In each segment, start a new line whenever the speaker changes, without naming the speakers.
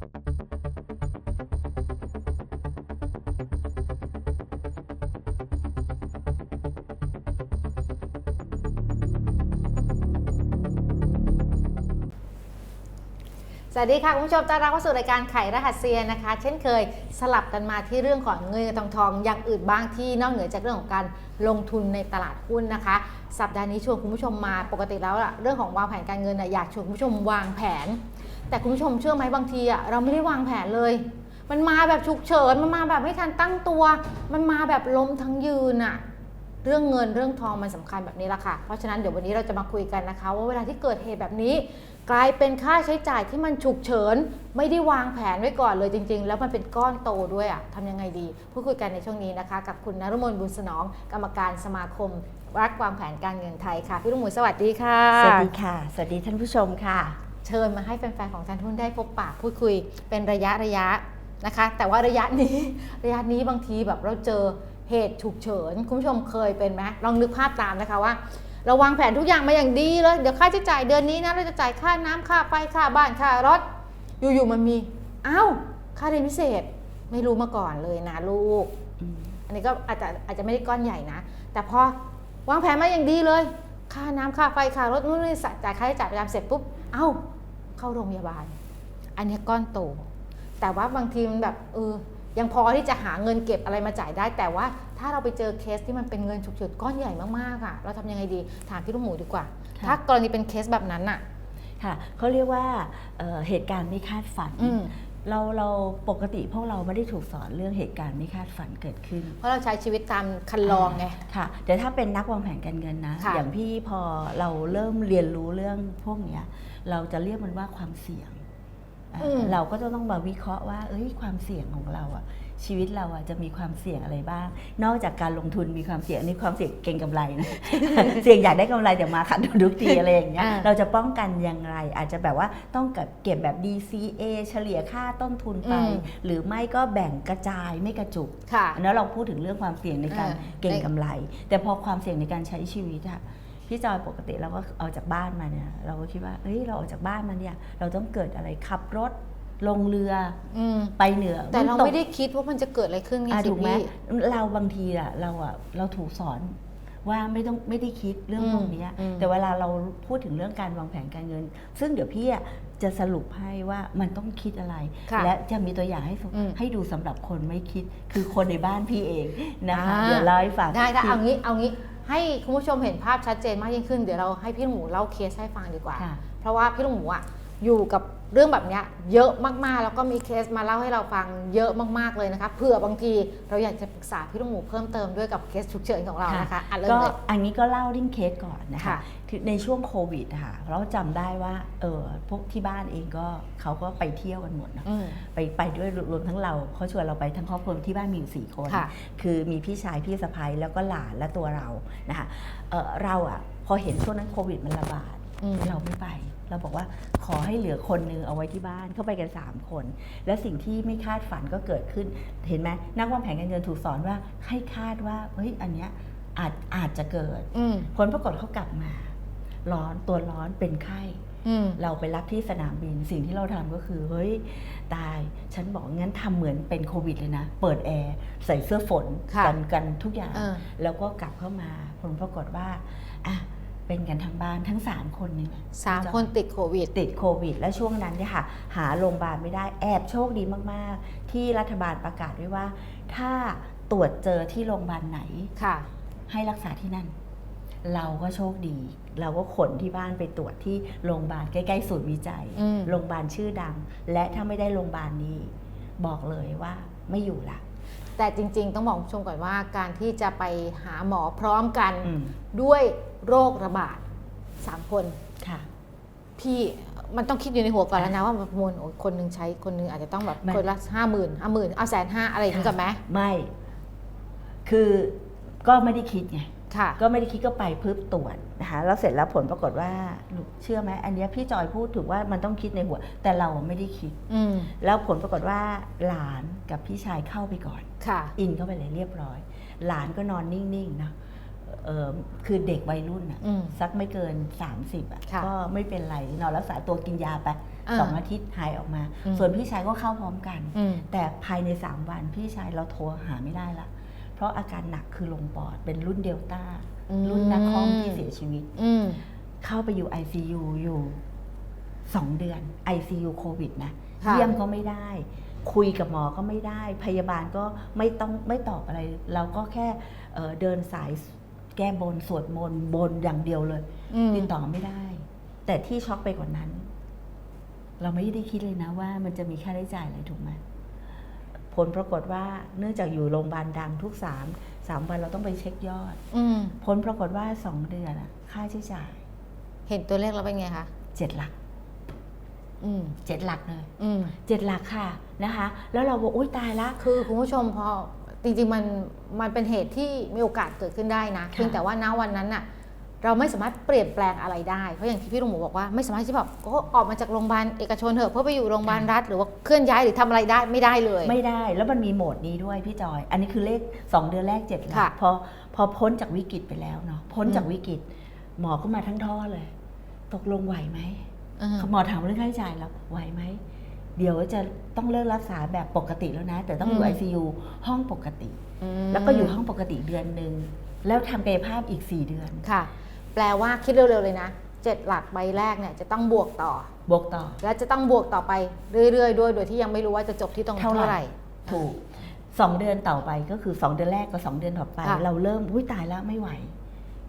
สวัสดีค่ะ คุณผู้ชมต้อนรับเข้าสู่รายการไขรหัสเซียนนะคะ เช่นเคยสลับกันมาที่เรื่องของเงินทองทองอย่างอื่นบ้างที่นอกเหนือจากเรื่องของการลงทุนในตลาดหุ้นนะคะ สัปดาห์นี้ชวนคุณผู้ชมมาปกติแล้วเรื่องของวางแผนการเงินอยากชวนคุณผู้ชมวางแผน แต่คุณผู้ชมเชื่อไหมบางทีอะเราไม่ได้วางแผนเลย มันมาแบบฉุกเฉินมันมาแบบไม่ทันตั้งตัว มันมาแบบล้มทั้งยืนอะเรื่องเงินเรื่องทองมันสำคัญแบบนี้ละค่ะ เพราะฉะนั้นเดี๋ยววันนี้เราจะมาคุยกันนะคะ ว่าเวลาที่เกิดเหตุแบบนี้ กลายเป็นค่าใช้จ่ายที่มันฉุกเฉิน ไม่ได้วางแผนไว้ก่อนเลยจริง ๆ แล้วมันเป็นก้อนโตด้วยอะทำยังไงดี พูดคุยกันในช่วงนี้นะคะ กับคุณนรุมนบุญสนอง กรรมการสมาคม รักวางแผนการเงินไทยค่ะ พี่ลุงหมูสวัสดีค่ะ
สวัสดีค่ะ สวัสดีท่านผู้ชมค่ะ
เชิญมาให้แฟนๆของทันทุนได้พบปะพูดคุยเป็นระยะระยะนะคะ แต่ว่าระยะนี้ระยะนี้บางทีแบบเราเจอเหตุฉุกเฉินคุณผู้ชมเคยเป็นไหมลองนึกภาพตามนะคะว่าเราวางแผนทุกอย่างมาอย่างดีเลย เดี๋ยวค่าใช้จ่ายเดือนนี้นะเราจะจ่ายค่าน้ำค่าไฟค่าบ้านค่ารถ อยู่ๆมันมีอ้าวค่าเรียนพิเศษไม่รู้มาก่อนเลยนะลูก อันนี้ก็อาจจะอาจจะไม่ได้ก้อนใหญ่นะ แต่พอวางแผนมาอย่างดีเลย ค่าน้ำค่าไฟค่ารถนู่นนี่จ่ายค่าใช้จ่ายประจำเสร็จปุ๊บ เอ้า เข้าโรงพยาบาล อันนี้ก้อนโต แต่ว่าบางทีมันแบบเออยังพอที่จะหาเงินเก็บอะไรมาจ่ายได้ แต่ว่าถ้าเราไปเจอเคสที่มันเป็นเงินฉุกเฉินก้อนใหญ่มากๆอะเราทำยังไงดี ถามพี่ลูกหมูดีกว่า
ค่ะ
ถ้ากรณีเป็นเคสแบบนั้นอะ
ค่ะเขาเรียกว่าเอ่อเหตุการณ์ไม่คาดฝัน
อืม
เราเราปกติพวกเราไม่ได้ถูกสอนเรื่องเหตุการณ์ไม่คาดฝันเกิดขึ้น
เพราะเราใช้ชีวิตตามคันลองไง
ค่ะ แต่ถ้าเป็นนักวางแผนการเงินนะ
ค่ะ
อย่างพี่พอเราเริ่มเรียนรู้เรื่องพวกเนี้ย เราจะเรียกมันว่าความเสี่ยงอะ
อืม
เราก็จะต้องมาวิเคราะห์ว่า เอ้ยความเสี่ยงของเราอะ ชีวิตเราอะจะมีความเสี่ยงอะไรบ้าง นอกจากการลงทุนมีความเสี่ยงอันนี่ความเสี่ยงเก่งกำไรนะ เสี่ยงอยากได้กำไรแต่มาขัดทุนทุกทีอะไรอย่างเงี้ย
อ่า
เราจะป้องกันอย่างไรอาจจะแบบว่าต้องเก็บแบบ DCA เฉลี่ยค่าต้นทุนไป
อืม
หรือไม่ก็แบ่งกระจายไม่กระจุก
ค่ะ
อันนั้นเราพูดถึงเรื่องความเสี่ยงในการ
อ่า
เก่งกำไร แต่พอความเสี่ยงในการใช้ชีวิตอะพี่จอยปกติเราก็ออกจากบ้านมาเนี่ยเราก็คิดว่าเอ้ยเราออกจากบ้านมาเนี่ยเราต้องเกิดอะไรขับรถ ลงเรือ
อืม
ไปเหนือ
แต่เรา
ตก
ไม่ได้คิดว่ามันจะเกิดอะไรขึ้นไง
อะ
สิ
ถูกไหม
พี่
เราบางทีอะเราอะเราถูกสอนว่าไม่ต้องไม่ได้คิดเรื่อง
อืม
พวกเนี้ย
อืม
แต่เวลาเราพูดถึงเรื่องการวางแผนการเงิน ซึ่งเดี๋ยวพี่อะจะสรุปให้ว่ามันต้องคิดอะไร
ค่ะ
และจะมีตัวอย่างให้ส
อืม
ให้ดูสำหรับคนไม่คิดคือคนในบ้านพี่เองนะคะ
อ่า
เดี๋ยวเล่าให้ฟัง
ได้ได้
คือ
เอางี้เอางี้ให้คุณผู้ชมเห็นภาพชัดเจนมากยิ่งขึ้นเดี๋ยวเราให้พี่ลุงหมูเล่าเคสให้ฟังดีกว่า
ค่ะ
เพราะว่าพี่ลุงหมูอะอยู่กับ เรื่องแบบเนี้ยเยอะมากๆ แล้วก็มีเคสมาเล่าให้เราฟังเยอะมากๆเลยนะคะเผื่อบางทีเราอยากจะปรึกษาพี่ลุงหมูเพิ่มเติมด้วยกับเคสฉุกเฉินของเรานะคะอะเริ่ม
ก็
เลย
อันนี้ก็เล่าเรื่องเคสก่อนนะคะ
ค่ะ
คือในช่วงโควิดอะค่ะเราจำได้ว่าเออพวกที่บ้านเองก็เขาก็ไปเที่ยวกันหมดนะ
อืม
ไปไปด้วยรวมทั้งเราเขาชวนเราไปทั้งครอบครัวที่บ้านมีอยู่สี่คน
ค่ะ
คือมีพี่ชายพี่สะพ้ยแล้วก็หลานและตัวเรานะคะเอ่อเราอะพอเห็นช่วงนั้นโควิดมันระบาด
อืม
เราไม่ไป เราบอกว่าขอให้เหลือคนนึงเอาไว้ที่บ้านเข้าไปกัน 3 คน และสิ่งที่ไม่คาดฝันก็เกิดขึ้น เห็นไหมนักวางแผนการเงินถูกสอนว่าให้คาดว่าเฮ้ยอันเนี้ยอาจอาจจะเกิด
อืม
ผลปรากฏเขากลับมา ร้อนตัวร้อนเป็นไข้
อืม
เราไปรับที่สนามบินสิ่งที่เราทำก็คือเฮ้ยตาย ฉันบอกงั้นทำเหมือนเป็นโควิดเลยนะ เปิดแอร์ใส่เสื้อฝน
ค่ะ
กันกันทุกอย่าง
เออ
แล้วก็กลับเข้ามาผลปรากฏว่าอะ เป็นกันทั้งบ้านทั้งสามคนนี่แหละ
สามคนติดโควิด
ติดโควิด และช่วงนั้นเนี่ยค่ะ หาโรงพยาบาลไม่ได้แอบโชคดีมาก ๆ ที่รัฐบาลประกาศไว้ว่า ถ้าตรวจเจอที่โรงพยาบาลไหน
ค่ะ
ให้รักษาที่นั่น เราก็โชคดี เราก็ขนที่บ้านไปตรวจที่โรงพยาบาลใกล้ๆศูนย์วิจัย
อืม
โรงพยาบาลชื่อดัง และถ้าไม่ได้โรงพยาบาลนี้ บอกเลยว่าไม่อยู่ละ
แต่จริง ๆ ต้องบอกคุณผู้ชมก่อนว่าการที่จะไปหาหมอพร้อมกัน
อืม
ด้วยโรคระบาดสามคน
ค่ะ
พี่มันต้องคิดอยู่ในหัวก่อนแล้วนะว่าประมวลโอ้ยคนหนึงใช้คนหนึงอาจจะต้องแบบ
มัน
คนละห้าหมื่นห้าหมื่นเอาแสนห้าอะไรอย่างนี้ก่อนไหม
ไม่ คือก็ไม่ได้คิดไง
ค่ะ
ก็ไม่ได้คิดก็ไปพึบตรวจนะคะแล้วเสร็จแล้วผลปรากฏว่าลูกเชื่อไหมอันเนี้ยพี่จอยพูดถูกว่ามันต้องคิดในหัว แต่เราไม่ได้คิด
อืม
แล้วผลปรากฏว่าหลานกับพี่ชายเข้าไปก่อน
ค่ะ
อินเข้าไปเลยเรียบร้อย หลานก็นอนนิ่งๆนะเออคือเด็กวัยรุ่นอะ
อืม
สักไม่เกิน 30อะ
ค่ะ
ก็ไม่เป็นไรนอนรักษาตัวกินยาไป
อ่า
สองอาทิตย์หายออกมา
อืม
ส่วนพี่ชายก็เข้าพร้อมกัน
อืม
แต่ภายใน 3 วันพี่ชายเราโทรหาไม่ได้ละเพ ราะอาการหนักคือลงปอดเป็นรุ่นเดลต้า
อืม
รุ่นนักคอมที่เสียชีวิต
อืม
เข้าไปอยู่ ICU อยู่2เดือน ICU โควิดนะ
ค่ะ
เยี่ยมก็ไม่ได้ คุยกับหมอก็ไม่ได้ พยาบาลก็ไม่ต้องไม่ตอบอะไร เราก็แค่เอ่อเดินสายแก้บนสวดมนต์บนอย่างเดียวเลย
อืม
ติดต่อไม่ได้ แต่ที่ช็อกไปกว่านั้น เราไม่ได้คิดเลยนะว่ามันจะมีค่าใช้จ่ายอะไรถูกไหม ผลปรากฏว่าเนื่องจากอยู่โรงพยาบาลดังทุกสามสามวันเราต้องไปเช็คยอด
อืม
ผลปรากฏว่าสองเดือนอะค่าใช้จ่าย
เห็นตัวเลขแล้วเป็นไงคะ
เจ็ดหลัก
อืม
เจ็ดหลักเลย
อืม
เจ็ดหลักค่ะนะคะ แล้วเราบอกอุ้ยตายละ
คือคุณผู้ชมพอจริงๆมันมันเป็นเหตุที่มีโอกาสเกิดขึ้นได้นะ
ค่ะ
เพียงแต่ว่าณวันนั้นน่ะ เราไม่สามารถเปลี่ยนแปลงอะไรได้ เพราะอย่างที่พี่ลุงหมูบอกว่าไม่สามารถที่แบบก็ออกมาจากโรงพยาบาลเอกชนเถอะเพื่อไปอยู่โรงพยาบาลรัฐ หรือว่าเคลื่อนย้ายหรือทำอะไรได้ไม่ได้เลย
ไม่ได้แล้วมันมีโหมดนี้ด้วยพี่จอย อันนี้คือเลข 2 เดือนแรกเจ็ดหลั
ค่ะ
กพอพอพ้นจากวิกฤตไปแล้วเนาะพ้นจาก
อืม
วิกฤต หมอก็มาทั้งท่อเลย ตกลงไหวไหม
อืม
หมอถามเรื่องค่าใช้จ่ายแล้วไหวไหมเดี๋ยวจะต้องเลิกรักษาแบบปกติแล้วนะ แต่ต้องอยู่ ICU ห้องปกติ
ม
แล้วก็อยู่ห้องปกติเดือนหนึ่งแล้วทำกายภาพอีก 4 เดือน
ค่ะ แปลว่าคิดเร็วๆเลยนะเจ็ดหลักใบแรกเนี่ยจะต้องบวกต่อ
บวกต่อ
และจะต้องบวกต่อไปเรื่อยๆ ด้วย โดยที่ยังไม่รู้ว่าจะจบที่ตรง
เท่า
เท่า
ไห
ไห
ร่
ร่
ถูกสองเดือนต่อไปก็คือสองเดือนแรกกับสองเดือนต่อไป
ค่ะ
เราเริ่มอุ้ยตายแล้วไม่ไหว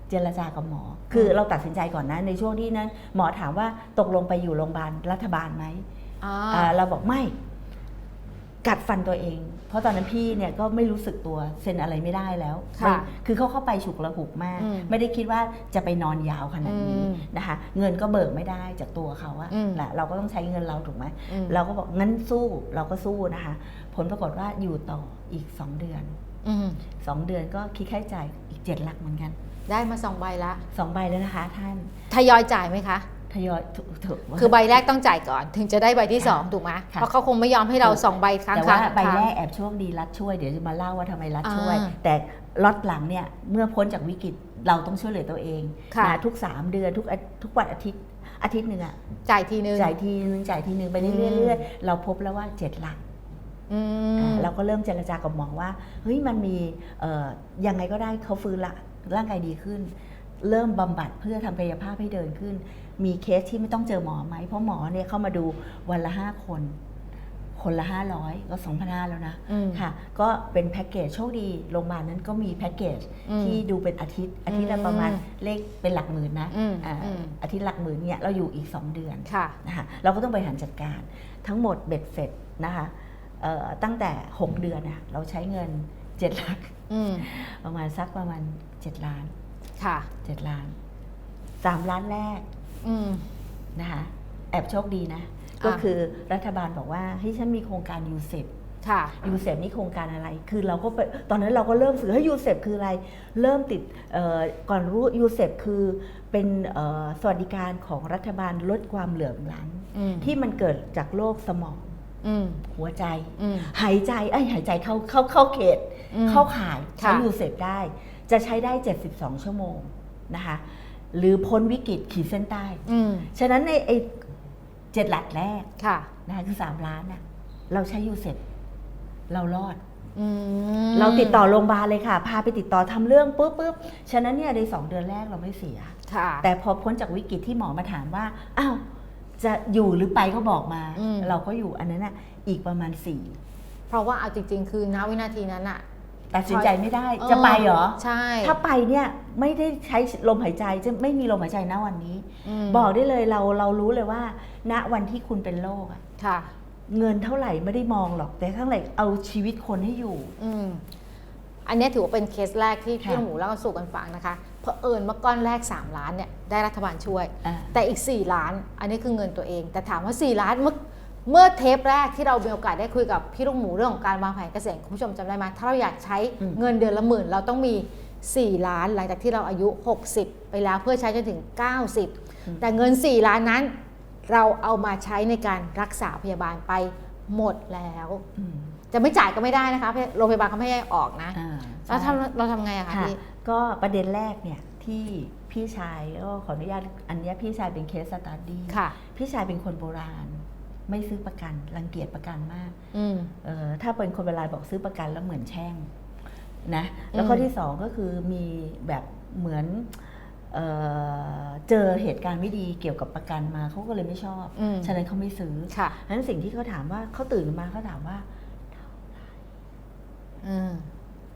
เจรจากับหมอ คือเราตัดสินใจก่อนนะในช่วงที่นั้น หมอถามว่าตกลงไปอยู่โรงพยาบาลรัฐบาลไหม
อ่า
อ่าเราบอกไม่ กัดฟันตัวเอง เพราะตอนนั้นพี่เนี่ยก็ไม่รู้สึกตัวเซ็นอะไรไม่ได้แล้ว
ค่ะ
ไม่คือเขาเข้าไปฉุกระหุกมาก
อืม
ไม่ได้คิดว่าจะไปนอนยาวขนาดนี้
อืม
นะคะ เงินก็เบิกไม่ได้จากตัวเขาอะ
อืม
แหละเราก็ต้องใช้เงินเราถูกไหม
อืม
เราก็บอกงั้นสู้เราก็สู้นะคะ ผลปรากฏว่าอยู่ต่ออีก 2 เดือน
อืม
2 เดือนก็คิดค่าใช้จ่ายอีก 7 หลักเหมือนกัน
ได้มาสองใบละ
2ใบแล้วนะคะท่าน
ทยอยจ่ายไหมคะ
ทยอยถูกถูก
คือใบแรกต้องจ่ายก่อน ถึงจะได้ใบที่
ค่ะ
สองถูกไหม
ค่ะ
เพราะเขาคงไม่ยอมให้เรา
ถูก
สองใบค้าง
แต่
ค้า
ว่างใบแรกแอบโชคดีรัฐช่วยเดี๋ยวจะมาเล่าว่าทำไมรัฐช่วย
อ่า
แต่ล็อตหลังเนี่ยเมื่อพ้นจากวิกฤตเราต้องช่วยเหลือตัวเอง
ค่ะ
นะทุก 3 เดือนทุกอาทุกวันอาทิตย์อาทิตย์หนึ่งอะ
จ่ายทีนึง
จ่ายทีนึงจ่ายทีนึงไปเรื่
อืม
อยๆเราพบแล้วว่า7หลัก
อืม
อ่าเราก็เริ่มเจรจากับหมอว่าเฮ้ยมันมีเอ่อยังไงก็ได้เขาฟื้นละร่างกายดีขึ้น เริ่มบำบัดเพื่อทำกายภาพให้เดินขึ้น มีเคสที่ไม่ต้องเจอหมอไหม เพราะหมอเนี่ยเข้ามาดูวันละห้าคน คนละห้าร้อยก็สองพันห้าแล้วนะ
อืม
ค่ะ ก็เป็นแพ็กเกจโชคดีโรงพยาบาลนั้นก็มีแพ็กเกจ
อืม
ที่ดูเป็นอาทิตย์ อาทิตย์ละประมาณ
อืม
เลขเป็นหลักหมื่นนะ
อืม
อ่า
อืม
อาทิตย์หลักหมื่นเนี่ยเราอยู่อีก 2 เดือน
ค่ะ
นะคะเราก็ต้องบริหารจัดการ ทั้งหมดเบ็ดเสร็จนะคะเอ่อตั้งแต่ 6 เดือนนะเราใช้เงิน7หลัก
อืม
ประมาณสักประมาณ 7 ล้าน
ค่ะ
7ล้าน 3 ล้านแรก
อืม
นะคะแอบโชคดีนะ
อ่า
ก็คือรัฐบาลบอกว่าเฮ้ยฉันมีโครงการยูเซฟ
ค่ะ
ยูเซฟนี่โครงการอะไร คือเราก็ไปตอนนั้นเราก็เริ่มสื่อให้ยูเซฟคืออะไร เริ่มติดเอ่อก่อนรู้ยูเซฟคือเป็นเอ่อสวัสดิการของรัฐบาลลดความเหลื่อมล้
อืมำ
ที่มันเกิดจากโรคสมอง
อืม
หัวใจ
อืม
หายใจไอ้ยหายใจเข้าเข้าเข้าเขต
อืม
เข้าข่ายใช้
ค่ะ
ยูเซฟได้ จะใช้ได้ 72 ชั่วโมงนะคะ หรือพ้นวิกฤตขีดเส้นใต้
อืม
ฉะนั้นในไอ้เจ็ดหลักแรก
ค่ะ
นะคะคือ3ล้านน่ะเราใช้ยูเซฟเรารอด
อืม
เราติดต่อโรงพยาบาลเลยค่ะ พาไปติดต่อทำเรื่องปุ๊บปุ๊บฉะนั้นเนี่ยในสองเดือนแรกเราไม่เสีย
ค่ะ
แต่พอพ้นจากวิกฤตที่หมอมาถามว่าอ้าวจะอยู่หรือไปก็บอกมา
อืม
เราก็อยู่อันนั้นน่ะอีกประมาณสี่
เพราะว่าเอาจริง ๆ คือณวินาทีนั้นอะ
ตัดสินใจไม่ได้จะไปเหรอ
ใช่
ถ้าไปเนี่ยไม่ได้ใช้ลมหายใจจะไม่มีลมหายใจณวันนี้
ม
บอกได้เลยเราเรารู้เลยว่า ณวันที่คุณเป็นโรคอะ
ค่ะ
เงินเท่าไหร่ไม่ได้มองหรอก แต่เท่าไหร่เอาชีวิตคนให้อยู่
อืมอันเนี้ยถือว่าเป็นเคสแรกที่
ค่ะ
พี่หมูเล่าสู่กันฟังนะคะเพราะเอิญเมื่อก้อนแรก 3 ล้านเนี่ยได้รัฐบาลช่วย
อ่า
แต่อีก 4 ล้าน อันนี้คือเงินตัวเอง แต่ถามว่า 4 ล้านเมื่อ เมื่อเทปแรกที่เรามีโอกาสได้คุยกับพี่ลุงหมูเรื่องของการวางแผนเกษตรคุณผู้ชมจำได้ไหมถ้าเราอยากใช้
อืม
เงินเดือนละหมื่น เราต้องมี 4 ล้านหลังจากที่เราอายุ 60 ไปแล้วเพื่อใช้จนถึง 90 แต่เงิน 4 ล้านนั้น เราเอามาใช้ในการรักษาพยาบาลไปหมดแล้ว
อืม
จะไม่จ่ายก็ไม่ได้นะคะโรงพยาบาลเขาไม่ให้ออกนะ
อ่า
แล้ว
ใช่
ทำเราทำไงอะคะ
ค่ะ
พี่
ก็ประเด็นแรกเนี่ยที่พี่ชายก็ขออนุญาตอันเนี้ยพี่ชายเป็นเคสสตัดดี้
ค่ะ
พี่ชายเป็นคนโบราณ ไม่ซื้อประกันรังเกียจประกันมาก
อืม
เออถ้าเป็นคนโบราณบอกซื้อประกันแล้วเหมือนแช่งนะแล้วข้อ
อืม
ที่สองก็คือมีแบบเหมือนเอ่อเจอเหตุการณ์ไม่ดีเกี่ยวกับประกันมาเขาก็เลยไม่ชอบ
อืม
ฉะนั้นเขาไม่ซื้อ
ค่ะ
ฉะนั้นสิ่งที่เขาถามว่าเขาตื่นมาเขาถามว่า
อืม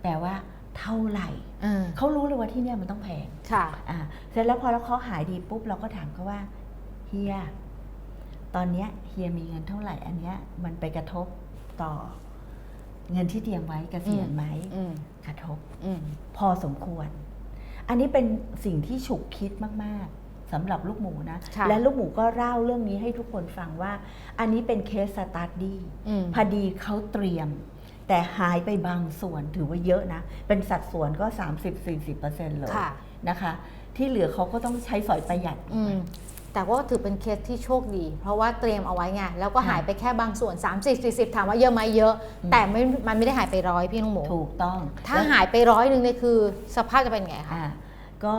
แปลว่า เท่าไหร่
อืม
เขารู้เลยว่าที่เนี่ยมันต้องแพง
ค่ะ
อ่าเสร็จแล้วพอแล้วเขาหายดีปุ๊บเราก็ถามเขาว่าเฮีย ตอนเนี้ยเฮียมีเงินเท่าไหร่อันเนี้ยมันไปกระทบต่อ เงินที่เตรียมไว้เกษียณไหม
อืม
กระทบ
อืม
พอสมควร อันนี้เป็นสิ่งที่ฉุกคิดมาก ๆสำหรับลูกหมูนะ
ค่ะ
และลูกหมูก็เล่าเรื่องนี้ให้ทุกคนฟังว่า อันนี้เป็นเคสสตาร์ดี้
อืม
พอดีเขาเตรียม แต่หายไปบางส่วนถือว่าเยอะนะ เป็นสัดส่วนก็ 30-40%เลย
ค่ะ
นะคะ ที่เหลือเขาก็ต้องใช้สอยประหยัด
อืม แต่ว่าถือเป็นเคสที่โชคดี เพราะว่าเตรียมเอาไว้ไงแล้วก็
ค่ะ
หายไปแค่บางส่วน 30 40 ถามว่าเยอะไหมเยอะ
อืม
แต่ไม่มันไม่ได้หายไปร้อยพี่น้องหมู
ถูกต้อง
ถ้า
แล้ว
หายไปร้อยหนึ่งเนี่ยคือสภาพจะเป็นไงคะ
อ่าก็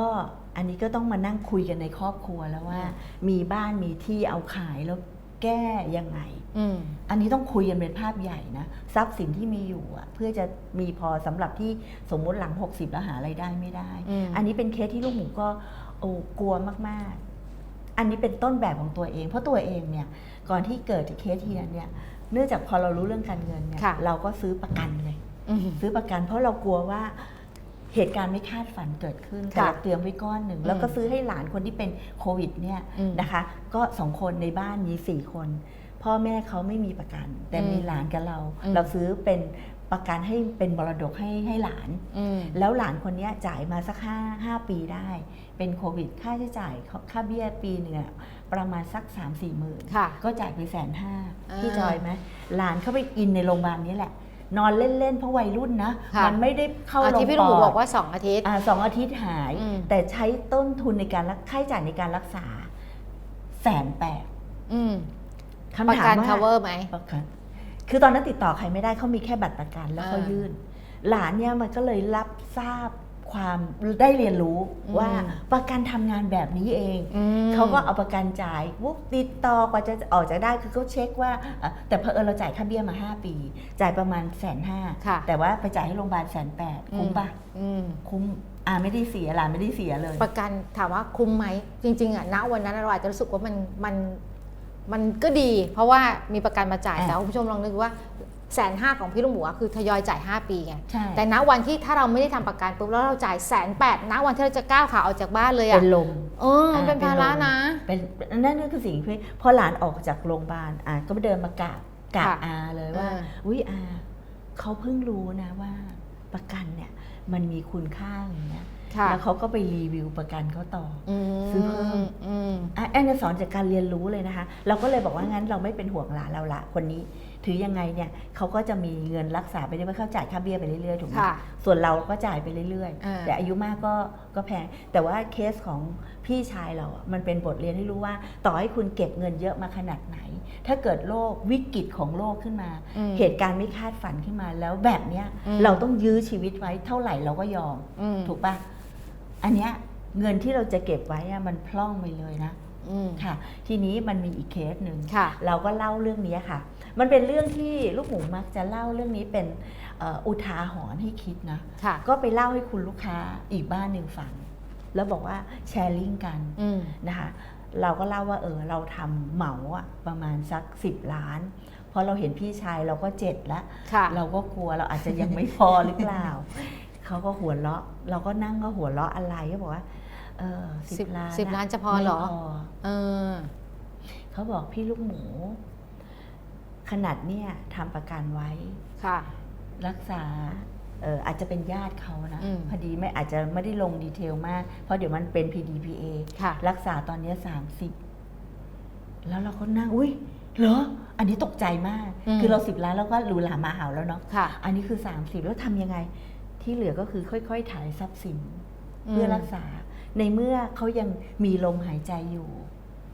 อันนี้ก็ต้องมานั่งคุยกันในครอบครัวแล้วว่า
อืม
มีบ้านมีที่เอาขายแล้วแก้ยังไง
อืม
อันนี้ต้องคุยกันเป็นภาพใหญ่นะทรัพย์สินที่มีอยู่อะเพื่อจะมีพอสำหรับที่สมมุติหลัง 60 แล้วหาไรายได้ไม่ได้
อืม
อันนี้เป็นเคสที่ลูกหมูก็โอ้กลัวมากๆ อันนี้เป็นต้นแบบของตัวเอง เพราะตัวเองเนี่ยก่อนที่เกิดเคสเฮียเนี่ยเนื่องจากพอเรารู้เรื่องการเงินเนี่ย
ค่ะ
เราก็ซื้อประกันเลย
อืม
ซื้อประกัน เพราะเรากลัวว่าเหตุการณ์ไม่คาดฝันเกิดขึ้นแต่
ค่ะ
เราเตรียมไว้ก้อนหนึ่ง
อืม
แล้วก็ซื้อให้หลานคนที่เป็นโควิดเนี่ย
อืม
นะคะ ก็สองคนในบ้านมีสี่คน พ่อแม่เขาไม่มีประกัน แต่มี
อืม
หลานกับเรา
อืม
เราซื้อเป็นประกันให้เป็นมรดกให้ให้หลาน
อืม
แล้วหลานคนเนี้ยจ่ายมาสักห้าห้าปีได้ เป็นโควิด ค่าใช้จ่ายค่าเบี้ยปีหนึ่งอะประมาณสัก3ามสี่หมื่น
ค่ะ
ก็จ่ายไปแสนห้า
อ่า
พี่จอยไหมหลานเข้าไปอินในโรงพยาบาลนี้แหละ นอนเล่น ๆ เพราะวัยรุ่นนะ
ค่ะ
มันไม่ได้เข้า
อะ
โรง
ที่พี่
ป
ลุงหมู
อ
บอก
ด
ว่า 2 อาทิตย์
อ่าสองอาทิตย์หาย
อืม
แต่ใช้ต้นทุนในการรักค่าใช้จ่ายในการรักษาแสนแปด
อืม
คำ
ประ
ถาม
กัน
ว่า
cover ไหม
ประกันคือตอนนั้นติดต่อใครไม่ได้เขามีแค่บัตรประกันแล้วเขา
อ่ายื่
ยื่น หลานเนี่ยมันก็เลยรับทราบ ความได้เรียนรู้
อืม
ว่าประกันทำงานแบบนี้เอง
อืม
เขาก็เอาประกันจ่ายวุบติดต่อกว่าจะออกจากได้คือเขาเช็คว่าเอ่อแต่เพอเออเราจ่ายค่าเบี้ยมา 5 ปี จ่ายประมาณแสนห้า
ค่ะ
แต่ว่าไปจ่ายให้โรงพยาบาลแสนแปดคุ้มปะ
อืม
คุ้มอ่าไม่ได้เสียหลานไม่ได้เสียเลย
ประกันถามว่าคุ้มไหมจริงๆอะณวันนั้นเราอาจจะรู้สึกว่ามันมันมันก็ดี เพราะว่ามีประกันมาจ่าย
อะ
แต่คุณผู้ชมลองนึกว่า แสนห้าของพี่ลุงหมูอะคือทยอยจ่าย 5 ปีไง
ใช่
แต่ณวันที่ถ้าเราไม่ได้ทำประกันปุ๊บแล้วเราจ่ายแสนแปดณวันที่เราจะก้าวขาออกจากบ้านเลยอะ
เป็นลม
เออมันเป็นภาระนะ
เป็นนั่นก็คือสิ่งที่พอหลานออกจากโรงพยาบาลอ่าก็ไปเดินมากราบกราบ
ค่ะ
อาเลยว่า
อ่า
อุ้ยอาเขาเพิ่งรู้นะว่าประกันเนี่ยมันมีคุณค่าอย่างเงี้ย
ค่ะ
แล้วเขาก็ไปรีวิวประกันเขาต่อ
อืม
ซื้อเพิ่ม
อืม
อะแอนจะสอนจากการเรียนรู้เลยนะคะ เราก็เลยบอกว่างั้นเราไม่เป็นห่วงหลานเราละคนนี้ ถือยังไงเนี่ยเขาก็จะมีเงินรักษาไปเรื่อยๆเขาจ่ายค่าเบี้ยไปเรื่อยๆถูกไหม
ค่ะ
ส่วนเราก็จ่ายไปเรื่อย
อ่า
ๆ แต่อายุมากก็ก็แพงแต่ว่าเคสของพี่ชายเราอะมันเป็นบทเรียนให้รู้ว่า ต่อให้คุณเก็บเงินเยอะมาขนาดไหน ถ้าเกิดโรควิกฤตของโลกขึ้นมา
อืม
เหตุการณ์ไม่คาดฝันขึ้นมาแล้วแบบเนี้ย
อืม
เราต้องยื้อชีวิตไว้เท่าไหร่เราก็ยอม
อืม
ถูกปะอันเนี้ยเงินที่เราจะเก็บไว้อะมันพร่องไปเลยนะ
อืม
ค่ะ ทีนี้มันมีอีกเคสหนึ่ง
ค่ะ
เราก็เล่าเรื่องนี้ค่ะ มันเป็นเรื่องที่ลูกหมูมักจะเล่าเรื่องนี้เป็นเอ่ออุทาหรณ์ให้คิดนะ
ค่ะ
ก็ไปเล่าให้คุณลูกค้าอีกบ้านหนึ่งฟัง แล้วบอกว่าแชร์ลิงก์กัน
อืม
นะคะเราก็เล่าว่าเออเราทำเหมาอะประมาณสัก 10 ล้านเพราะเราเห็นพี่ชายเราก็เจ็ดแล้ว
ค่ะ
เราก็กลัวเราอาจจะยังไม่พอหรือเปล่าเขาก็หัวเราะ เราก็นั่งก็หัวเราะอะไรก็บอกว่าเออ
สิ
สิ
บบ
ล้าน
สิบล้านจะพอเหรอ
ไม่พ
เออ
เขาบอกพี่ลูกหมู ขนาดเนี่ยทำประกันไว้
ค่ะ
รักษาเอออาจจะเป็นญาติเขานะ
อืม
พอดีไม่อาจจะไม่ได้ลงดีเทลมาก เพราะเดี๋ยวมันเป็น PDPA
ค่ะ
รักษาตอนเนี้สามสิบแล้วเราก็นั่งอุ้ยเหรอ อันนี้ตกใจมาก
อืม
คือเราสิบล้านแล้วก็หรูหรามาหาวแล้วเนาะ
ค่ะ
อันนี้คือ 30 แล้วทำยังไง ที่เหลือก็คือค่อยๆ ถ่ายทรัพย์สิน เพื่อรักษา ในเมื่อเขายังมีลมหายใจอยู่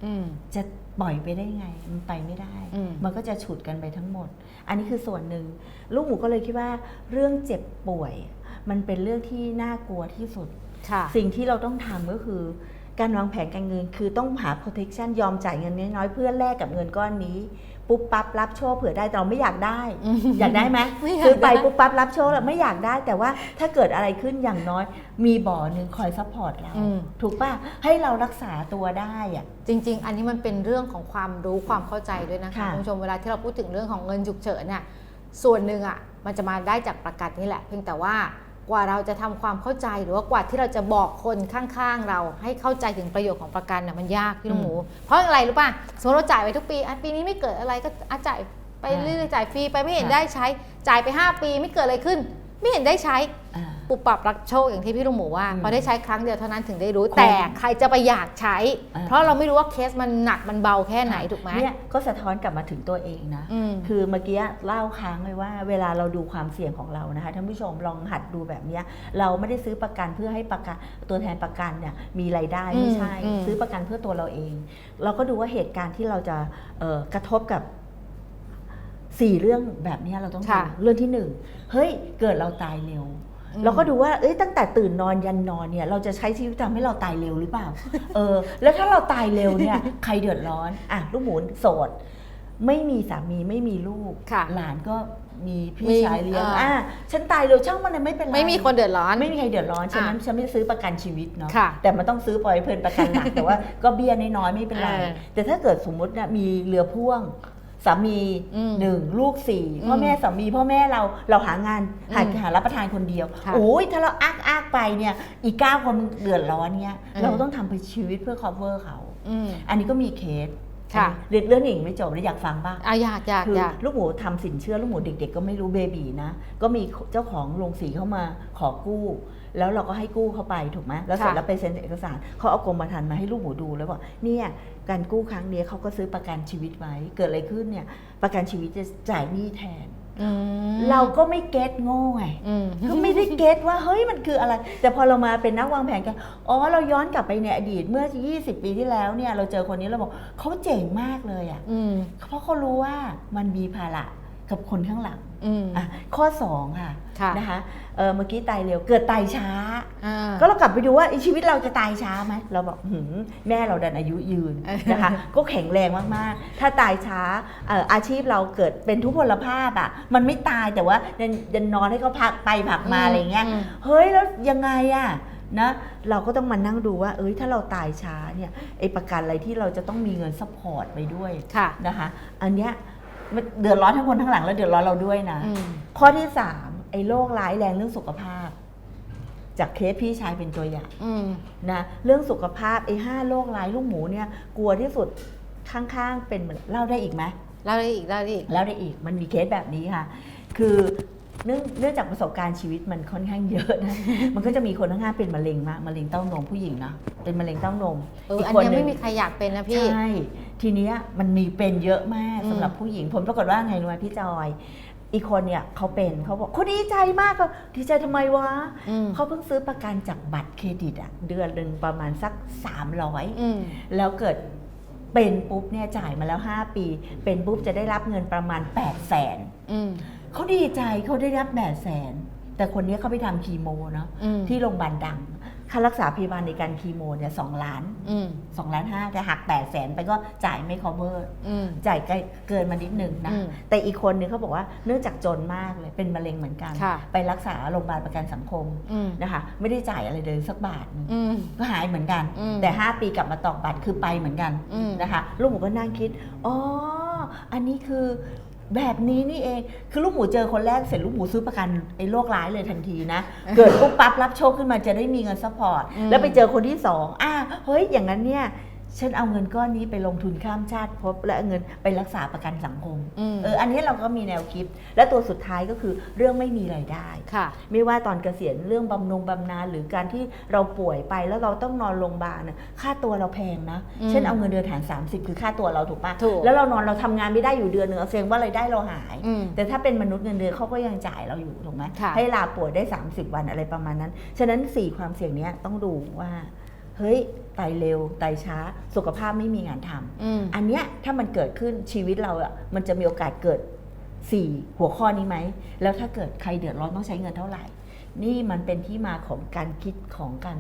อืม
จะ ปล่อยไปได้ไง มันไปไม่ได้
อืม
มันก็จะฉุดกันไปทั้งหมด อันนี้คือส่วนหนึ่ง ลูกหมูก็เลยคิดว่าเรื่องเจ็บป่วย มันเป็นเรื่องที่น่ากลัวที่สุด
ค่ะ
สิ่งที่เราต้องทำก็คือ การวางแผนการเงินคือต้องหา protection ยอมจ่ายเงินน้อยๆเพื่อแลกกับเงินก้อนนี้ ปุ๊บปั๊บรับโชคเผื่อได้แต่เราไม่อยากได้
อืม
อยากได้ไหม
ไม่อยาก
ซื้อไป
ได้
ปุ๊บปั๊บรับโชคแล้วไม่อยากได้ แต่ว่าถ้าเกิดอะไรขึ้นอย่างน้อย มีบ่อหนึ่งคอยซัพพอร์ตเรา
อืม
ถูกป่ะให้เรารักษาตัวได้อะ
จริง ๆ อันนี้มันเป็นเรื่องของความรู้ความเข้าใจด้วยนะคะ
ค่ะ
คุณผู้ชมเวลาที่เราพูดถึงเรื่องของเงินฉุกเฉินเนี่ยส่วนหนึ่งอะมันจะมาได้จากประกันนี่แหละ เพียงแต่ว่า กว่าเราจะทำความเข้าใจหรือว่ากว่าที่เราจะบอกคนข้างๆ เราให้เข้าใจถึงประโยชน์ของประกันน่ะมันยากพี่ลูกหมู เพราะอะไรรู้ป่ะสมมติเราจ่ายไปทุกปีอะปีนี้ไม่เกิดอะไรก็อะจ่ายไปเรื่อยๆจ่ายฟรีไปไม่เห็นได้ใช้จ่ายไป 5 ปีไม่เกิดอะไรขึ้น ไม่เห็นได้ใช้
อ่า
ปุบปับรับโชคอย่างที่พี่ลุงหมูว่า
อืม
พอได้ใช้ครั้งเดียวเท่านั้นถึงได้รู้
คุ้ม
แต่ใครจะไปอยากใช้
อ่า
เพราะเราไม่รู้ว่าเคสมันหนักมันเบาแค่ไหนถูกไหม
เนี่ยก็สะท้อนกลับมาถึงตัวเองนะ
อืม
คือเมื่อกี้เล่าค้างเลยว่า เวลาเราดูความเสี่ยงของเรานะคะท่านผู้ชมลองหัดดูแบบเนี้ยเราไม่ได้ซื้อประกันเพื่อให้ประกันตัวแทนประกันเนี่ยมีรายได้ไม่ใช่
อืมอืม
ซื้อประกันเพื่อตัวเราเอง เราก็ดูว่าเหตุการณ์ที่เราจะเอ่อกระทบกับ สี่เรื่องแบบเนี้ยเราต้องดู
ค่ะ
เรื่องที่หนึ่งเฮ้ยเกิดเราตายเร็ว
อืม
เราก็ดูว่าเอ้ยตั้งแต่ตื่นนอนยันนอนเนี่ย เราจะใช้ชีวิตทำให้เราตายเร็วหรือเปล่า เออ แล้วถ้าเราตายเร็วเนี่ย ใครเดือดร้อน อะ ลูกหมูโสด ไม่มีสามีไม่มีลูก
ค่ะ
หลานก็มีพี่
มี
ชายเลี้ยง
อ่า
อะฉันตายเร็วช่างมันเลยไม่เป็นไร
ไม่มีคนเดือดร้อน
ไม่มีใครเดือดร้อนฉะนั้น
อะ
ฉันไม่ซื้อประกันชีวิตเนาะ
ค่ะ
แต่มันต้องซื้อปล่อยเพลินประกันหนักแต่ว่าก็เบี้ยน้อยๆไม่เป็นไร
เออ
แต่ถ้าเกิดสมมุตินะมีเรือพ่วง สามี
อืม
หนึ่งลูกสี่
อืม
พ่อแม่สามีพ่อแม่เราเราหางานหา
อืม
หารับประทานคนเดียว
ค่ะ
โอ้ยถ้าเราอักอักไปเนี่ยอีกเก้าคนเดือดร้อนเนี่ย
อืม
เราต้องทำไปชีวิตเพื่อ cover เขา
อืม
อันนี้ก็มีเคส
ค่ะ
เรื่องเรื่องนี้ยังไม่จบเลยอยากฟังบ้าง
อะอยากอยาก
คือ
อยาก
ลูกหมูทำสินเชื่อลูกหมูเด็ก ๆ ก็ไม่รู้เบบีนะ ก็มีเจ้าของโรงสีเข้ามาขอกู้ แล้วเราก็ให้กู้เข้าไปถูกไหมแล้วเสร็จ
ค่ะ
แล้วไปเซ็นเอกสารเขาเอากรมธรรม์มาให้ลูกหมูดูแล้วบอกเนี่ย การกู้ครั้งเนี้ยเขาก็ซื้อประกันชีวิตไว้ เกิดอะไรขึ้นเนี่ย ประกันชีวิตจะจ่ายหนี้แทน
อืม
เราก็ไม่เก็ตโง่ไง
อืม
ก็ไม่ได้เก็ตว่าเฮ้ยมันคืออะไร แต่พอเรามาเป็นนักวางแผนกันอ๋อเราย้อนกลับไปในอดีตเมื่อ 20 ปีที่แล้วเนี่ยเราเจอคนนี้เราบอกเขาเจ๋งมากเลยอะ่ะ
อืม
เพราะเขารู้ว่ามันมีภาระกับคนข้างหลัง
อืม
อะ ข้อ2ค่ะ
ค่ะ
นะคะเออเมื่อกี้ตายเร็วเกิดตายช้า
อ่า
ก็เรากลับไปดูว่าไอ้ชีวิตเราจะตายช้าไหมเราบอกหืมแม่เราดันอายุยืน
เออ
นะคะก็แข็งแรงมากๆ ถ้าตายช้าเอ่ออาชีพเราเกิดเป็นทุพพลภาพอะมันไม่ตายแต่ว่ายันยันนอนให้เขาพักไปพักมาอะไรเงี้ย
ม
เฮ้ยแล้วยังไงอะนะเราก็ต้องมานั่งดูว่า เอ้ยถ้าเราตายช้าเนี่ยไอ้ประกันอะไรที่เราจะต้องมีเงินซัพพอร์ตไปด้วย
ค่ะ
นะคะ อันเนี้ยมัน เดือดร้อนทั้งคนทั้งหลังแล้วเดือดร้อนเราด้วยนะ
อืม
ข้อที่สามไอ้โรคร้ายแรงเรื่องสุขภาพ จากเคสพี่ชายเป็นตัวอย่าง
อืม
นะเรื่องสุขภาพไอ้ห้าโรคร้ายลูกหมูเนี่ยกลัวที่สุดข้างๆเป็นเหมือนเล่าได้อีกไหม
เล่าได้อีกเล่าได้อีก
แล้วได้อีกมันมีเคสแบบนี้ค่ะ คือ เนื่องเนื่องจากประสบการณ์ชีวิตมันค่อนข้างเยอะนะ มันก็จะมีคนข้างๆเป็นมะเร็งมากมะเร็งเต้านมผู้หญิงนะเป็นมะเร็งเต้านม
เอออัน
คน
เนี้ย
หนึ่
ไม่
ง
มีใครอยากเป็นนะพี่
ใช่ ทีเนี้ยมันมีเป็นเยอะมาก
อืม
สำหรับผู้หญิงผลปรากฏว่าไงรู้ไหมพี่จอยอีกคนเนี่ยเขาเป็นเขาบอกเขาดีใจมากเขาดีใจทำไมวะ
อืม
เขาเพิ่งซื้อประกันจากบัตรเครดิตอะเดือนหนึ่งประมาณสัก 300
อืม
แล้วเกิดเป็นปุ๊บเนี่ยจ่ายมาแล้ว 5 ปี เป็นปุ๊บจะได้รับเงินประมาณ 8 0 0แสน
อืม
เขาดีใจเขาได้รับ8 0 0แสน แต่คนนี้เขาไปทำคีโมเนาะ
อืม
ที่โรงพยาบาลดัง ค่ารักษาพยาบาลในการคีโมเนี่ยสองล้าน
อืม
สองล้านห้าแต่หักแปดแสนไปก็จ่ายไม่ cover
อืม
จ่ายใกล้เกินมานิดนึงนะ
อืม
แต่อีกคนนึงเขาบอกว่าเนื่องจากจนมากเลยเป็นมะเร็งเหมือนกัน
ค่ะ
ไปรักษาโรงพยาบาลประกันสังคม
อืม
นะคะ ไม่ได้จ่ายอะไรเลยสักบาทหนึ่ง
อืม
ก็หายเหมือนกัน
อืม
แต่ 5 ปีกลับมาตอกบัตรคือไปเหมือนกัน
อืม
นะคะลูกหมูก็นั่งคิดอ๋ออันนี้คือ แบบนี้นี่เอง คือลูกหมูเจอคนแรกเสร็จลูกหมูซื้อประกันไอ้โรคร้ายเลยทันทีนะ เกิดปุ๊บปั๊บรับโชคขึ้นมาจะได้มีเงินซัพพอร์ต
อืม
แล้วไปเจอคนที่สองอ่าเฮ้ย อย่างนั้นเนี่ย ฉันเอาเงินก้อนนี้ไปลงทุนข้ามชาติภพและเอาเงินไปรักษาประกันสังคม
อืม
เอออันนี้เราก็มีแนวคิด และตัวสุดท้ายก็คือเรื่องไม่มีรายได้
ค่ะ
ไม่ว่าตอนเกษียณเรื่องบำนงบำนาญหรือการที่เราป่วยไปแล้วเราต้องนอนโรงพยาบาลน่ะค่าตัวเราแพงนะ
อืม
เช่นเอาเงินเดือนฐาน30 คือค่าตัวเราถูกปะ
ถูก
แล้วเรานอนเราทำงานไม่ได้อยู่เดือนหนึ่งเอาแสดงว่ารายได้เราหาย
อืม
แต่ถ้าเป็นมนุษย์เงินเดือนเขาก็ยังจ่ายเราอยู่ถูกไหม
ค่ะ
ให้ลาป่วยได้ 30 วันอะไรประมาณนั้น ฉะนั้น 4 ความเสี่ยงเนี้ยต้องดูว่า เฮ้ย ตายเร็วตายช้า สุขภาพไม่มีงานทำ
อืม
อันเนี้ยถ้ามันเกิดขึ้นชีวิตเราอะมันจะมีโอกาสเกิด 4 หัวข้อนี้ไหม แล้วถ้าเกิดใครเดือดร้อนต้องใช้เงินเท่าไหร่ นี่มันเป็นที่มาของการคิดของการ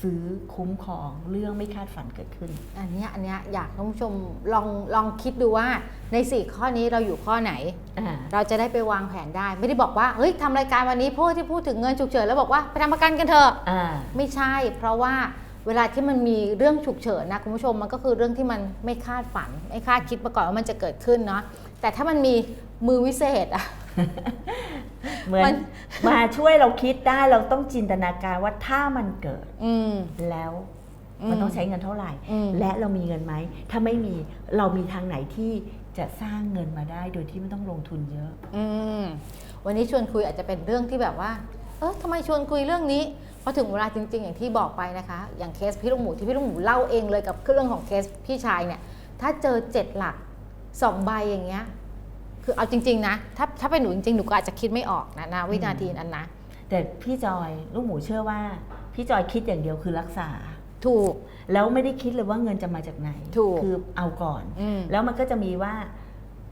ซื้อคุ้มครองเรื่องไม่คาดฝันเกิดขึ้น
อันเนี้ยอันเนี้ยอยากให้คุณผู้ชมลองลองคิดดูว่าใน 4 ข้อนี้เราอยู่ข้อไหน
อ่า
เราจะได้ไปวางแผนได้ ไม่ได้บอกว่าเฮ้ยทำรายการวันนี้พูดที่พูดถึงเงินฉุกเฉินแล้วบอกว่าไปทำประกันกันเถอะ
อ่า
ไม่ใช่ เพราะว่า เวลาที่มันมีเรื่องฉุกเฉินนะคุณผู้ชมมันก็คือเรื่องที่มันไม่คาดฝัน ไม่คาดคิดมาก่อนว่ามันจะเกิดขึ้นเนาะแต่ถ้ามันมีมือวิเศษอะ
เหมือน
มัน
มาช่วยเราคิดได้เราต้องจินตนาการว่าถ้ามันเกิด
อืม
แล้วมันต้องใช้เงินเท่าไหร่
อืม
และเรามีเงินไหม ถ้าไม่มีเรามีทางไหนที่จะสร้างเงินมาได้โดยที่ไม่ต้องลงทุนเยอะ
อืมวันนี้ชวนคุยอาจจะเป็นเรื่องที่แบบว่า เออทำไมชวนคุยเรื่องนี้พอถึงเวลาจริง ๆ อย่างที่บอกไปนะคะ อย่างเคสพี่ลูกหมูที่พี่ลูกหมูเล่าเองเลยกับเรื่องของเคสพี่ชายเนี่ยถ้าเจอเจ็ดหลักสองใบอย่างเงี้ยคือเอาจริง ๆ นะ ถ้าถ้าเป็นหนูจริงๆหนูก็อาจจะคิดไม่ออกนะนะวินาทีนั้นนะ
แต่พี่จอยลูกหมูเชื่อว่า พี่จอยคิดอย่างเดียวคือรักษา
ถูก
แล้วไม่ได้คิดเลยว่าเงินจะมาจากไหน
ถูก
คือเอาก่อน
อืม
แล้วมันก็จะมีว่า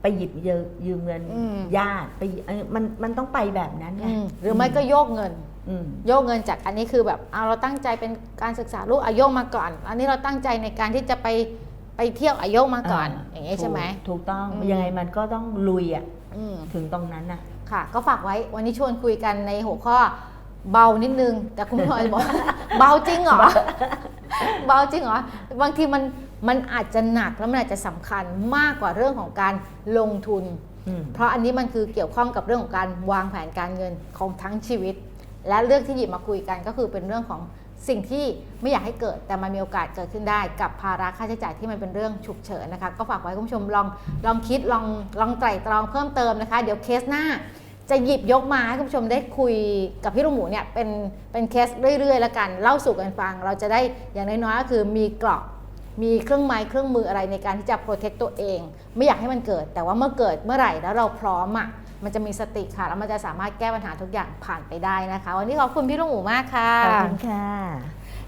ไปหยิบยืมยืมเงิน
อืม
ญาติไปเอ้ยมันมันต้องไปแบบนั้นไง
อืมหรือไม่ก็โยกเงิน
อืม
โยกเงินจากอันนี้คือแบบเอาเราตั้งใจเป็นการศึกษาลูกอาโยกมาก่อน อันนี้เราตั้งใจในการที่จะไปไปเที่ยวอาโยกมาก่อน อย่างเงี้ยใช่ไหม
ถูกถูกต้อง
อืม
ยังไงมันก็ต้องลุยอะ
อืม
ถึงตรงนั้นน่ะ
ค่ะ ก็ฝากไว้วันนี้ชวนคุยกันในหัวข้อเบานิดนึง แต่คุณพลอยบอกเบาจริงเหรอเบาจริงเหรอบางทีมันมันอาจจะหนักแล้วมันอาจจะสำคัญมากกว่าเรื่องของการลงทุน
อืม
เพราะอันนี้มันคือเกี่ยวข้องกับเรื่องของการวางแผนการเงินของทั้งชีวิต และเรื่องที่หยิบมาคุยกันก็คือเป็นเรื่องของสิ่งที่ไม่อยากให้เกิดแต่มันมีโอกาสเกิดขึ้นได้กับภาระค่าใช้จ่ายที่มันเป็นเรื่องฉุกเฉินนะคะ ก็ฝากไว้คุณผู้ชมลองลองคิดลองลองไตร่ตรองเพิ่มเติมนะคะ เดี๋ยวเคสหน้าจะหยิบยกมาให้คุณผู้ชมได้คุยกับพี่ลูกหมูเนี่ยเป็นเป็นเคสเรื่อยๆแล้วกันเล่าสู่กันฟัง เราจะได้อย่างน้อยๆก็คือมีเกราะมีเครื่องไม้เครื่องมืออะไรในการที่จะโปรเทคตัวเอง ไม่อยากให้มันเกิด แต่ว่าเมื่อเกิดเมื่อไหร่แล้วเราพร้อมอะ มันจะมีสติค่ะ แล้วมันจะสามารถแก้ปัญหาทุกอย่างผ่านไปได้นะคะ วันนี้ขอบคุณพี่ลูกหมูมากค่ะ
ขอบคุณค่ะ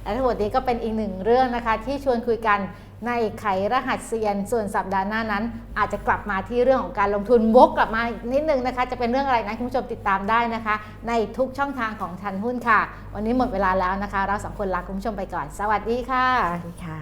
และทั้งหมดนี้ก็เป็นอีกหนึ่งเรื่องนะคะ ที่ชวนคุยกันในไขรหัสเซียน ส่วนสัปดาห์หน้านั้น อาจจะกลับมาที่เรื่องของการลงทุนวกกลับมานิดนึงนะคะ จะเป็นเรื่องอะไรนะคุณผู้ชมติดตามได้นะคะ ในทุกช่องทางของทันหุ้นค่ะ วันนี้หมดเวลาแล้วนะคะ เราสองคนลาคุณผู้ชมไปก่อน สวัสดีค่ะ
สวัสดีค่ะ